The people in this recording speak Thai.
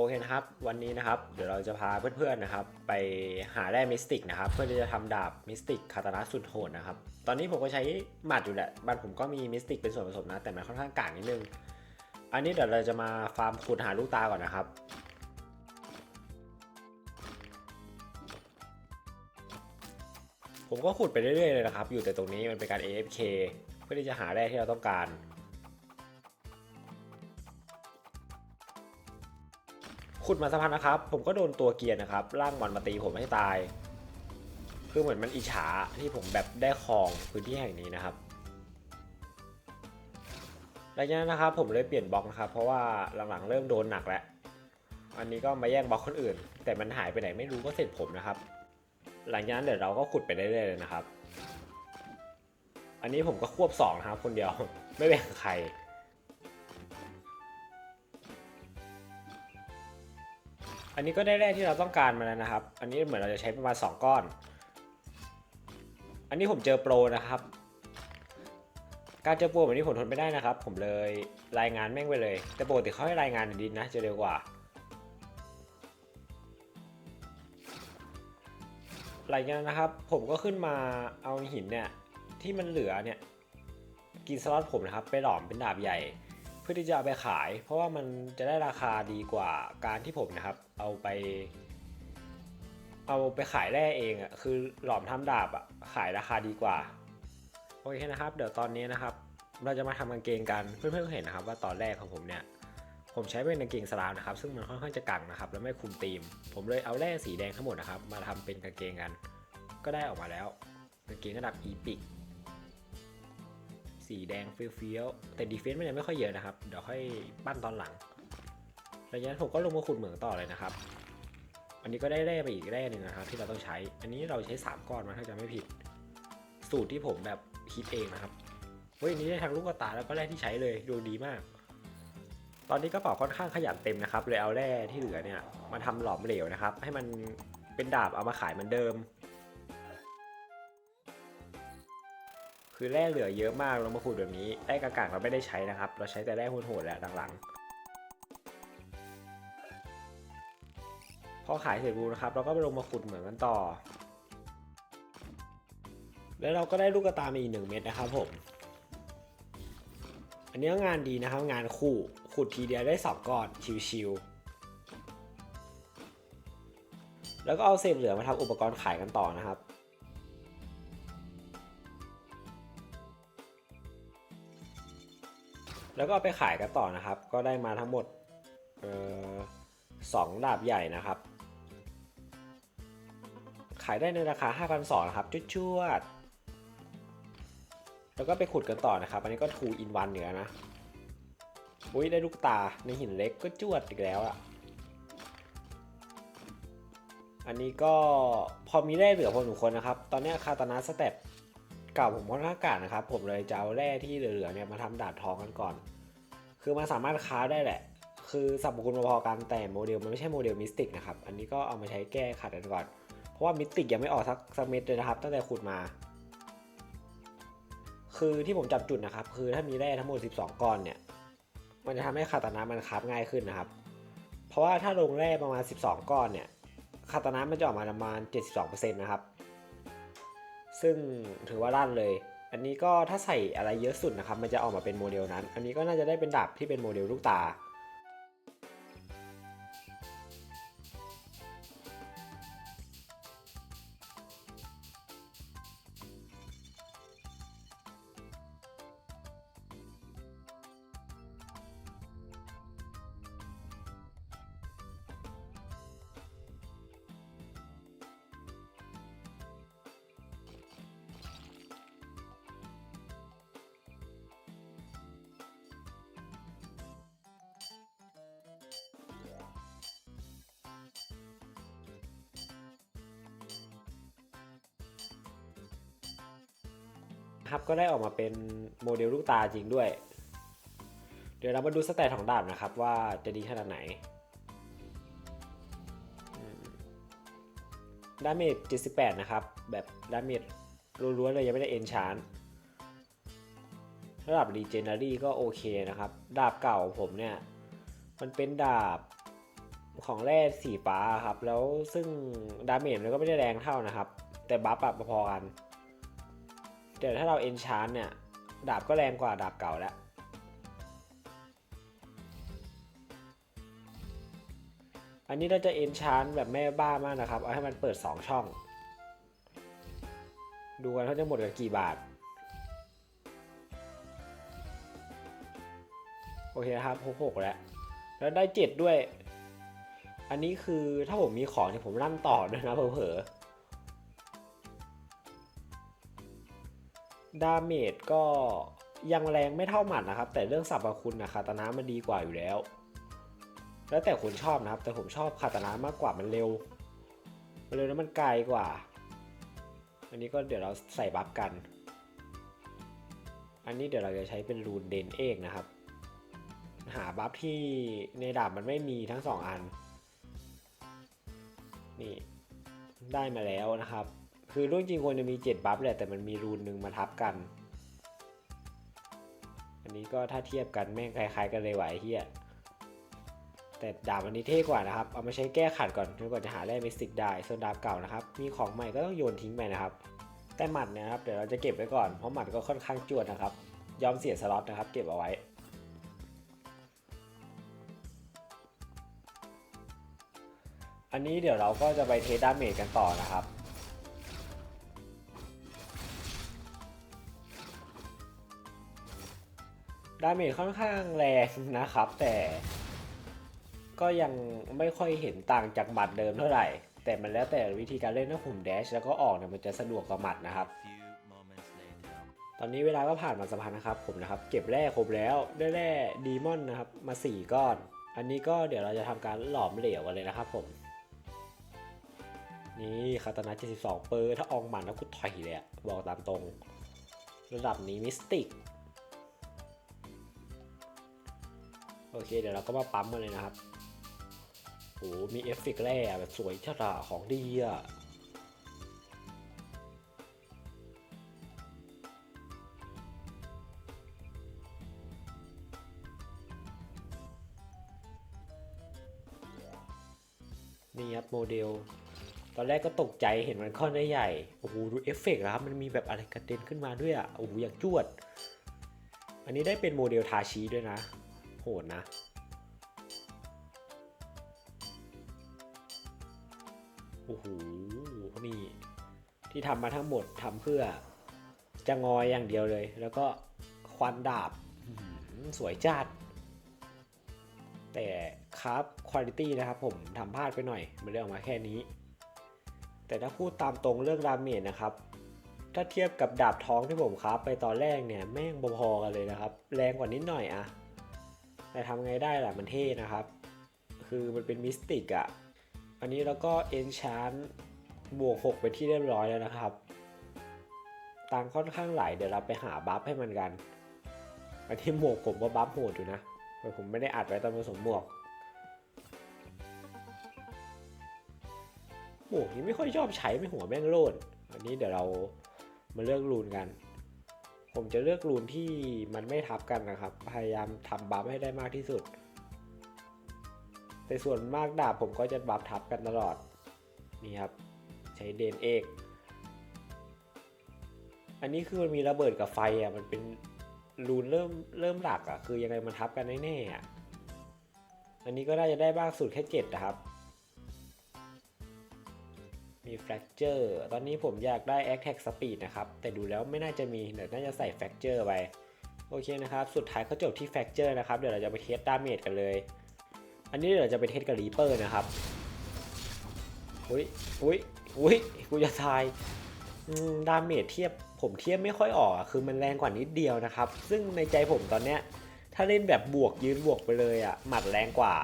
โอเคนะครับ วันนี้นะครับเดี๋ยวเราจะพาเพื่อนๆนะครับ ไปหาแร่มิสติกนะครับ เพื่อที่จะทำดาบมิสติกคาตานะสุดโหดนะครับ ตอนนี้ผมก็ใช้หมัดอยู่แหละบ้านผมก็มีมิสติกเป็นส่วนผสมนะ แต่มันค่อนข้างกากนิดนึง อันนี้เดี๋ยวเราจะมาฟาร์มขุดหาลูกตาก่อนนะครับผมก็ขุดไปเรื่อยๆเลยนะครับ อยู่แต่ตรงนี้มันเป็นการ AFK เพื่อที่จะหาแร่ที่เราต้องการ ขุดมาสักพักนะครับ ผมก็โดนตัวเกียร์นะครับร่างมันมาตีผมให้ตาย คือเหมือนมันอิจฉาที่ผมแบบได้ครองพื้นที่แห่งนี้นะครับหลังจากนั้นนะครับ ผมเลยเปลี่ยนบล็อกนะครับ เพราะว่าหลังๆเริ่มโดนหนักแล้วอันนี้ก็มาแย่งบล็อกคนอื่น แต่มันหายไปไหนไม่รู้ก็เสร็จผมนะครับ หลังจากนั้นเดี๋ยวเราก็ขุดไปเรื่อยๆเลยนะครับ อันนี้ผมก็ควบสองนะครับคนเดียวไม่แบ่งใคร อันนี้ก็ได้แร่ที่เราต้องการมาแล้วนะครับ อันนี้เหมือนเราจะใช้ประมาณ 2 ก้อน อันนี้ผมเจอโปรนะครับ การเจอโปรแบบนี้ผมทนไม่ได้นะครับ ผมเลยรายงานแม่งไปเลย แต่ปกติเขาให้รายงานในดินนะจะเร็วกว่า หลังจากนั้นนะครับ ผมก็ขึ้นมาเอาหินเนี่ยที่มันเหลือเนี่ยกินสล็อตผมนะครับ ไปหลอมเป็นดาบใหญ่ พื่อที่จะเอาไปขาย เพราะว่ามันจะได้ราคาดีกว่าการที่ผมนะครับ เอาไป เอาไปขายแร่เองอะ่ะคือหลอมทำดาบอะ่ะขายราคาดีกว่าโอเคนะครับ เดี๋ยวตอนนี้นะครับ เราจะมาทำกางเกงกันเพื่อนๆก็เห็นนะครับ ว่าตอนแรกของผมเนี่ยผมใช้เป็นกางเกงสลามนะครับ ซึ่งมันค่อนข้างจะกังนะครับ แล้วไม่คุมธีม ผมเลยเอาแร่สีแดงทั้งหมดนะครับ มาทำเป็นกางเกงกัน ก็ได้ออกมาแล้วกางเกงระดับอีพิก สีแดงเฟี้ยวๆแต่ดีเฟนซ์มันยังไม่ค่อยเยอะนะครับ เดี๋ยวค่อยปั้นตอนหลังหลังจากนั้นผมก็ลงมาขุดเหมืองต่อเลยนะครับ อันนี้ก็ได้แร่ไปอีกแร่หนึ่งนะครับ ที่เราต้องใช้ อันนี้เราใช้ 3 ก้อนมาถ้าจะไม่ผิด สูตรที่ผมแบบคิดเองนะครับ เฮ้ยอันนี้ได้ทั้งลูกกระตายแล้วก็แร่ที่ใช้เลยดูดีมาก ตอนนี้กระเป๋าค่อนข้างขยันเต็มนะครับเลยเอาแร่ที่เหลือเนี่ยมาทำหลอมเหลวนะครับ ให้มันเป็นดาบเอามาขายเหมือนเดิม คือแร่เหลือเยอะมากเรามาขุดแบบนี้แร่กากๆเราไม่ได้ใช้นะครับ เราใช้แต่แร่โหดๆแหละหลังๆพอขายเสร็จบูนะครับ เราก็ไปลงมาขุดเหมือนกันต่อ แล้วเราก็ได้ลูกกระตามาอีกหนึ่งเม็ดนะครับผม อันนี้งานดีนะครับงานคู่ขุดทีเดียวได้สองก้อนชิวๆแล้วก็เอาเศษเหลือมาทำอุปกรณ์ขายกันต่อนะครับ แล้วก็เอาไปขายกันต่อนะครับ ก็ได้มาทั้งหมดออสองดาบใหญ่นะครับ ขายได้ในราคา 5,200นะครับจุดจวดๆแล้วก็ไปขุดกันต่อนะครับ อันนี้ก็2 in 1เหนือนะอุ้ยได้ลูกตาในหินเล็กก็จวดอีกแล้วอะอันนี้ก็พอมีแร่เหลือพอสมควรนะครับ ตอนนี้คาตานะสเต็ป เก่าผมค่อนข้างกาดนะครับ ผมเลยจะเอาแร่ที่เหลือๆเนี่ยมาทำดาบทองกันก่อน คือมันสามารถค้าได้แหละ คือสรรพคุณพอๆกันแต่โมเดลมันไม่ใช่โมเดลมิสติกนะครับ อันนี้ก็เอามาใช้แก้ขัดกันก่อน เพราะว่ามิสติกยังไม่ออกสักสักเม็ดเลยนะครับ ตั้งแต่ขุดมา คือที่ผมจับจุดนะครับ คือถ้ามีแร่ทั้งหมด 12 ก้อนเนี่ย มันจะทำให้คาตานะมันคราฟง่ายขึ้นนะครับ เพราะว่าถ้าลงแร่ประมาณ 12 ก้อนเนี่ยคาตานะมันจะออกมาประมาณ 72%นะครับ ซึ่งถือว่าลั่นเลย อันนี้ก็ถ้าใส่อะไรเยอะสุดนะครับ มันจะออกมาเป็นโมเดลนั้น อันนี้ก็น่าจะได้เป็นดาบที่เป็นโมเดลลูกตา ครับก็ได้ออกมาเป็นโมเดลลูกตาจริงด้วย เดี๋ยวเรามาดูสแตทของดาบนะครับว่าจะดีขนาดไหนดาเมจ78 นะครับ แบบดาเมจล้วนๆเลยยังไม่ได้เอนชานระดับรีเจนนารีก็โอเคนะครับ ดาบเก่าผมเนี่ย มันเป็นดาบของแร่สีฟ้าครับ แล้วซึ่งดาเมจมันก็ไม่ได้แรงเท่านะครับ แต่บัฟอะพอกัน แต่ถ้าเราเอนชานเนี่ยดาบก็แรงกว่าดาบเก่าแล้ว อันนี้เราจะเอนชานแบบแม่บ้ามากนะครับ เอาให้มันเปิด 2 ช่อง ดูกันเขาจะหมดกันกี่บาท โอเคครับหกแล้ว แล้วได้เจ็ดด้วย อันนี้คือถ้าผมมีของเนี่ยผมลั่นต่อด้วยนะเผลอๆ ดาเมจก็ยังแรงไม่เท่าหมัดนะครับ แต่เรื่องสรรพคุณนะคาตานะมันดีกว่าอยู่แล้ว แล้วแต่คนชอบนะครับ แต่ผมชอบคาตานะมากกว่ามันเร็ว มันเร็วแล้วมันไกลกว่า อันนี้ก็เดี๋ยวเราใส่บัฟกัน อันนี้เดี๋ยวเราจะใช้เป็นรูนเดนเอกนะครับ หาบัฟที่ในดาบมันไม่มีทั้งสองอัน นี่ได้มาแล้วนะครับ คือเรื่องจริงควรจะมี 7 บัฟแหละแต่มันมีรูนหนึ่งมาทับกัน อันนี้ก็ถ้าเทียบกันแม่งคล้ายๆกันเลยไหวเฮียแต่ดาบอันนี้เท่กว่านะครับ เอามาใช้แก้ขัดก่อนจนกว่าจะหาแร่เมสติกได้ ส่วนดาบเก่านะครับ มีของใหม่ก็ต้องโยนทิ้งไปนะครับ แต่หมัดนยนะครับ เดี๋ยวเราจะเก็บไว้ก่อน เพราะหมัดก็ค่อนข้างจวดนะครับ ยอมเสียสล็อตนะครับ เก็บเอาไว้อันนี้เดี๋ยวเราก็จะไปเทสดาเมจกันต่อนะครับ ดาเมจค่อนข้างแรงนะครับ แต่ก็ยังไม่ค่อยเห็นต่างจากหมัดเดิมเท่าไหร่ แต่มันแล้วแต่วิธีการเล่นถ้าผมแดชแล้วก็ออกเนี่ยมันจะสะดวกกว่าหมัดนะครับ ตอนนี้เวลาก็ผ่านมาสักพักนะครับผมนะครับ เก็บแร่ครบแล้วได้แร่ดีมอนนะครับมา 4 ก้อน อันนี้ก็เดี๋ยวเราจะทำการหลอมเหลวกันเลยนะครับผมนี่คาตานะ72 เปอร์ถ้าอองหมันแล้วกูถอยเลยอะบอกตามตรง ระดับนี้มิสติก อเคเดี๋ยวเราก็มาปั๊มกันเลยนะครับโอ้มีเอฟเฟกต์แร่แบบสวยชะระของดีอะนี่ครับโมเดล ตอนแรกก็ตกใจเห็นมันค่อนได้ใหญ่ โอ้โหดูเอฟเฟกต์นะครับ มันมีแบบอะไรกระเด็นขึ้นมาด้วยอะ โอ้โหอย่างจวด อันนี้ได้เป็นโมเดลทาชิด้วยนะ ดนะ โอ้โห นี่ที่ทำมาทั้งหมดทำเพื่อจะงอยอย่างเดียวเลย แล้วก็ควันดาบสวยจัด แต่ครับคุณภาพนะครับผมทำพลาดไปหน่อยมันเลยออกมาแค่นี้ แต่ถ้าพูดตามตรงเรื่องดาเมจนะครับ ถ้าเทียบกับดาบท้องที่ผมครับไปตอนแรกเนี่ยแม่งพอๆกันเลยนะครับ แรงกว่านิดหน่อยอะ แต่ทำไงได้ล่ะมันเท่นะครับ คือมันเป็นมิสติกอะอันนี้เราก็เอนชานบวก6ไปที่เรียบร้อยแล้วนะครับ ตังค์ค่อนข้างไหลเดี๋ยวเราไปหาบัฟให้มันกันอันที่หมวกผมก็บัฟโหดอยู่นะแต่ผมไม่ได้อัดไว้ตอนผสมหมวก หมวกนี้ไม่ค่อยชอบใช้ไม่หัวแม่งโลด อันนี้เดี๋ยวเรามาเลือกรูนกัน ผมจะเลือกรูนที่มันไม่ทับกันนะครับ พยายามทำบัฟให้ได้มากที่สุด แต่ส่วนมากดาบผมก็จะบัฟทับกันตลอด นี่ครับ ใช้เดนเอก อันนี้คือมันมีระเบิดกับไฟอะ มันเป็นรูนเริ่มเริ่มหลักอะ คือยังไงมันทับกันแน่ๆอะ อันนี้ก็น่าจะได้บ้างสุดแค่เจ็ดนะครับ มี fracture ตอนนี้ผมอยากได้ attack speed นะครับ แต่ดูแล้วไม่น่าจะมีเดี๋ยวน่าจะใส่ fracture ไปโอเคนะครับ สุดท้ายก็จบที่ fracture นะครับ เดี๋ยวเราจะไปเทส damage กันเลย อันนี้เดี๋ยวเราจะไปเทสกับ reaper นะครับอุ้ยอุ้ยอุ้ยกูจะทายดาเมจเทียบผมเทียบไม่ค่อยออกคือมันแรงกว่านิดเดียวนะครับ ซึ่งในใจผมตอนเนี้ยถ้าเล่นแบบบวกยืนบวกไปเลยอะหมัดแรงกว่า